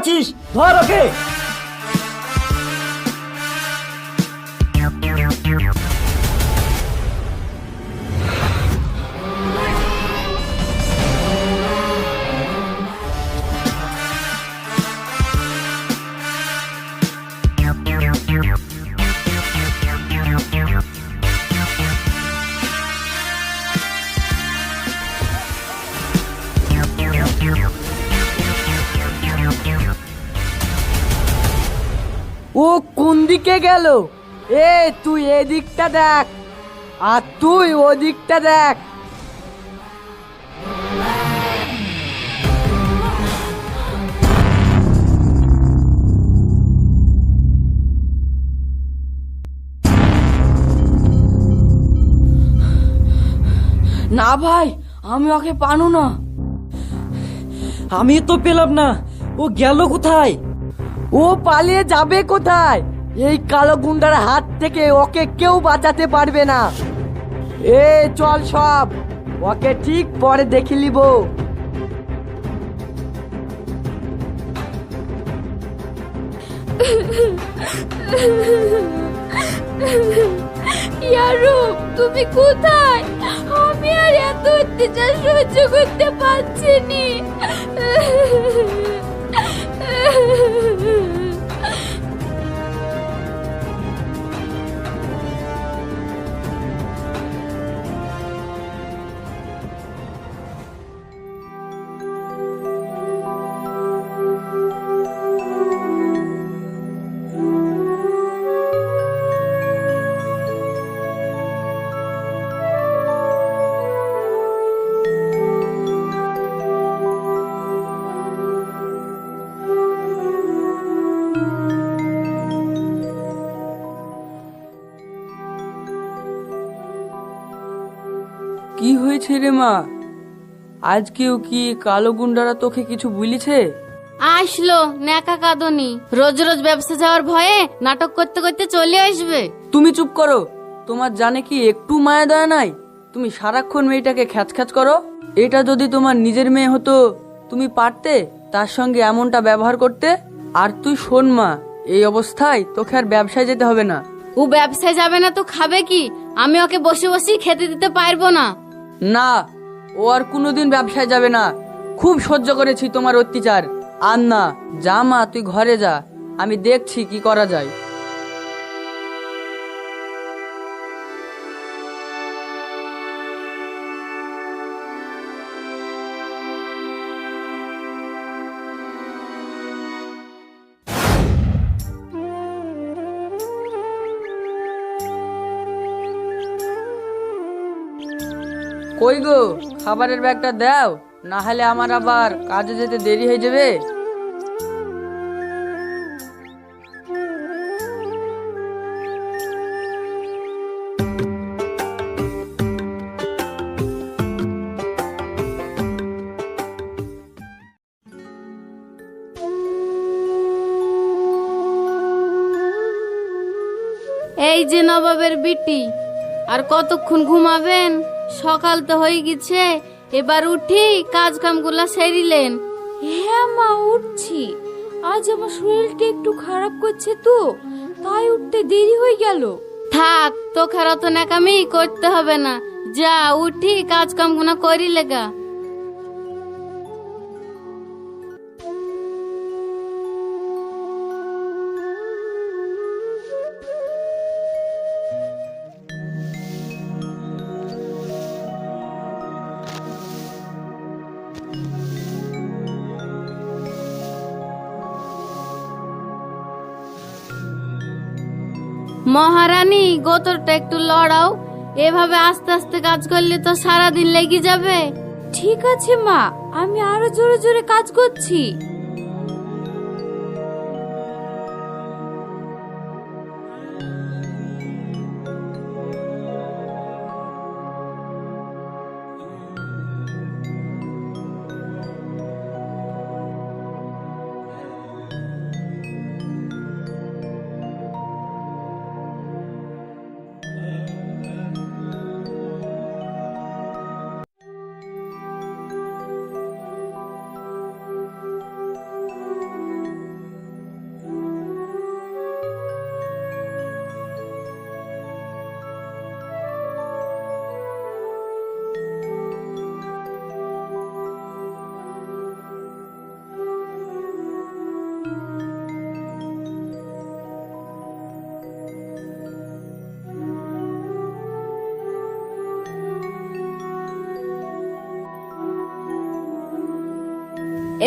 আছিস? ধর ওকে। ও কোন দিকে গেল? এ, তুই এদিকটা দেখ। আর তুই ওদিকটা দেখ। না ভাই, আমি ওকে পানু না। আমি তো পেলাম না। ও গেল কোথায়? ও পালিয়ে যাবে কোথায়? এই কালো গুন্ডার হাত থেকে ওকে কেউ বাঁচাতে পারবে না। এ, চল সব। ওকে ঠিক পরে দেখে নিব। ইয়ারুপ তুমি কোথায়? আমি আর এত অত্যাচার সহ্য করতে পারছি নি। রে মা। আজকেও কি কালো গুন্ডারা তোকে কিছু বলিছে? আসলো নেকা কাঁদনি। রোজ রোজ ব্যবসা যাওয়ার ভয়ে নাটক করতে করতে চলে আসবে। তুমি চুপ করো। তোমার জানে কি একটু মায়া দয়া নাই? তুমি সারাক্ষণ মেয়েটাকে খ্যাচ খ্যাচ করো? এটা যদি তোমার নিজের মেয়ে হতো তুমি পারতে তার সঙ্গে এমনটা ব্যবহার করতে? আর তুই শোন মা এই অবস্থায় তোকে আর ব্যবসায় যেতে হবে না। ও ব্যবসায় যাবে না তো খাবে কি? আমি ওকে বসে বসেই খেতে দিতে পারব না। না, ও আর কোনোদিন ব্যবসায় যাবে না। খুব সহ্য করেছি তোমার অত্যাচার। আর না যা মা, তুই ঘরে যা। আমি দেখছি কি করা যায়। কই গো? খাবারের ব্যাগটা দাও না হলে আমার আবার কাজে যেতে দেরি হয়ে যাবে। এই যে নবাবের বিটি, আর কতক্ষণ ঘুমাবেন? সকাল তো হয়ে গেছে এবার উঠি কাজ কামগুলা সেরিলেন। হ্যাঁ মা উঠছি। আজ আমার শরীরটা একটু খারাপ করছে তো তাই উঠতে দেরি হয়ে গেল। থাক তো খারাপ তো নাকামি করতে হবে না। যা উঠি কাজ কামগুনা করি লেগা মহারানী গোতরটা একটু লড়াও। এভাবে আস্তে আস্তে কাজ করলে তো সারাদিন লেগে যাবে। ঠিক আছে মা, আমি আরও জোরে জোরে কাজ করছি।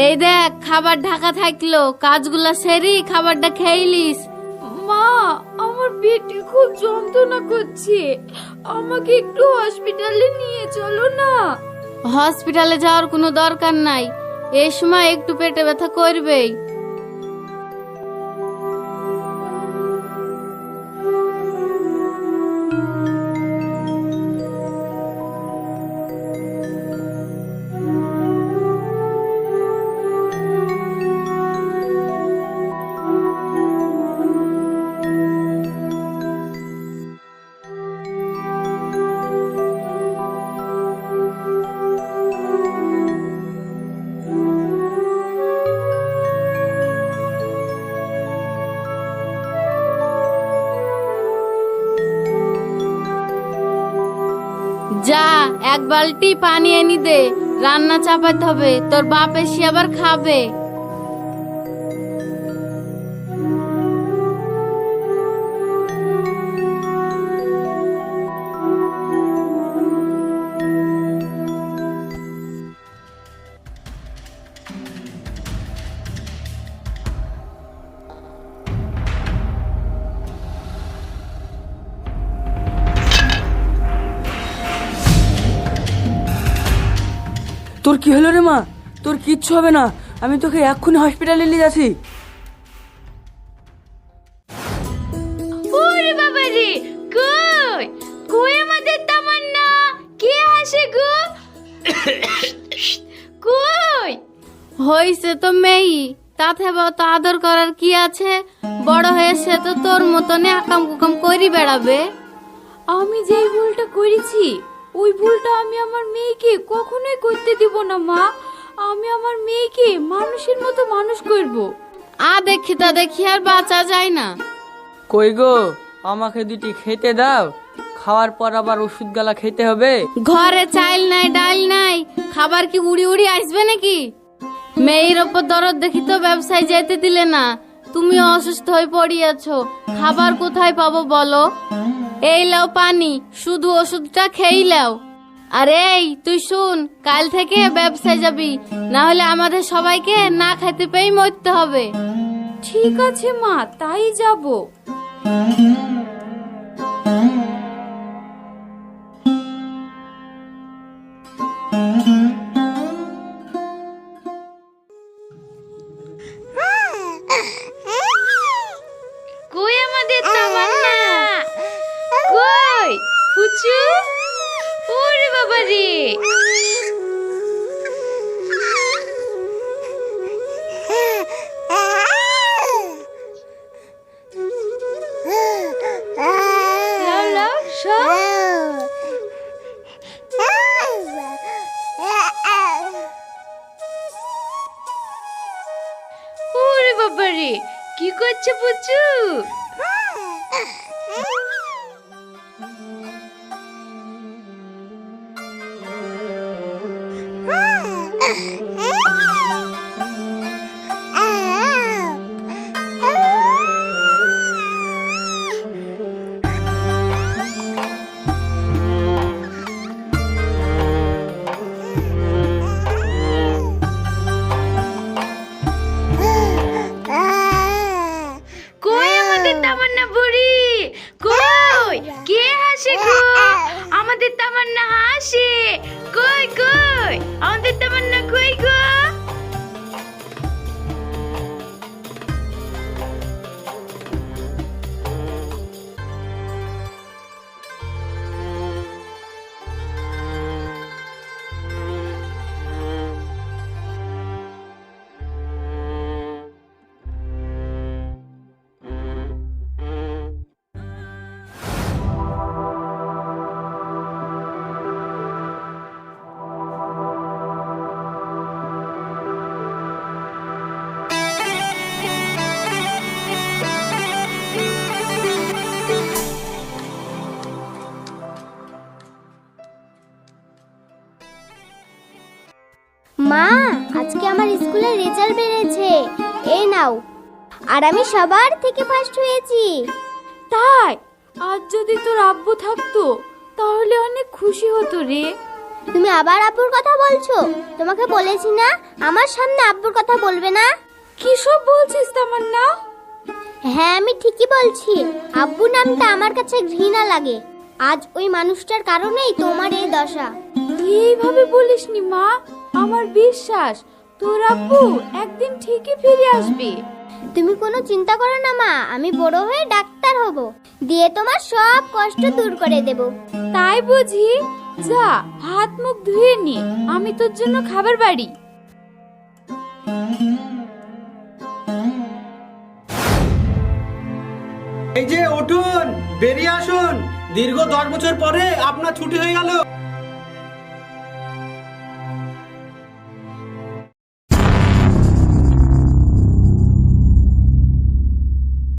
এই দেখ খাবার ঢাকা থাকল কাজগুলা সেরি খাবারটা খেয়েলিস মা আমার পেটে খুব যন্ত্রণা করছে। আমাকে একটু হসপিটালে নিয়ে চলো না। হসপিটালে যাওয়ার কোনো দরকার নাই। এই সময় একটু পেটে ব্যথা করবেই। যা এক বালটি পানি এনে দে। রান্না চাপাতে হবে তোর বাপ এসে আবার খাবে। তোর কি হলো রে মা? তোর কিচ্ছু হবে না। আমি তোকে এক্ষুনি হসপিটালে নিয়ে যাচ্ছি। ওরে বাবা রে কই? কই আমাদের তামান্না? কে আসে গো? কই? হইছে তো মেয়ে। তাতে বা তো আদর করার কি আছে? বড় হয়েছে তো তোর মতনে আকাম কুকাম করি বেড়াবে। আমি যেই ভুলটা করেছি ওই ভুলটা আমি আমার মেয়েকে কখনোই করতে দিব না মা। আমি আমার মেয়েকে মানুষের মতো মানুষ করব। আ দেখি তা দেখি আর বাঁচা যায় না। কই গো আমাকে দুটি খেতে দাও। খাওয়ার পর আবার ওষুধ গালা খেতে হবে। ঘরে চাইল নাই ডাল নাই। খাবার কি উড়ি উড়ি আসবে নাকি? মেয়ের ওপর দরদ দেখি তো ব্যবসায় যেতে দিলে না। তুমি অসুস্থ হয়ে পড়িয়াছো। খাবার কোথায় পাবো বলো? এই লাও পানি, শুধু ওষুধটা খেয়ে লাও। আরে এই, তুই শুন, কাল থেকে ব্যবসায় যাবি না হলে আমাদের সবাইকে না খেতে পেয়ে মরতে হবে। ঠিক আছে মা, তাই যাব। ওরে বাবা রে লাও লাও সব ওরে বাবা রে কি করছে পুচু? আমার স্কুলে রেজাল্ট বেড়েছে। এই নাও। আর আমি সবার থেকে ফার্স্ট হয়েছি। তাই? আজ যদি তোর আব্বু থাকতো তাহলে অনেক খুশি হতো রে। তুমি আবার আব্বুর কথা বলছো? তোমাকে বলেছি না আমার সামনে আব্বুর কথা বলবে না? কি সব বলছিস তামান্না? হ্যাঁ আমি ঠিকই বলছি। আব্বু নামটা আমার কাছে ঘৃণা লাগে। আজ ওই মানুষটার কারণেই তোমার এই দশা। তুই এইভাবে বলিসনি মা? আমার বিশ্বাস তোর আব্বু একদিন ঠিকই ফিরে আসবে। তুমি কোনো চিন্তা করো না মা। আমি বড় হয়ে ডাক্তার হব। দিয়ে তোমার সব কষ্ট দূর করে দেব। তাই বুঝি? যা হাত মুখ ধুয়ে নি। আমি তোর জন্য খাবার বাড়ি। এই যে উঠুন বেরিয়ে আসুন। দীর্ঘ দশ বছর পরে আপনার ছুটি হয়ে গেল।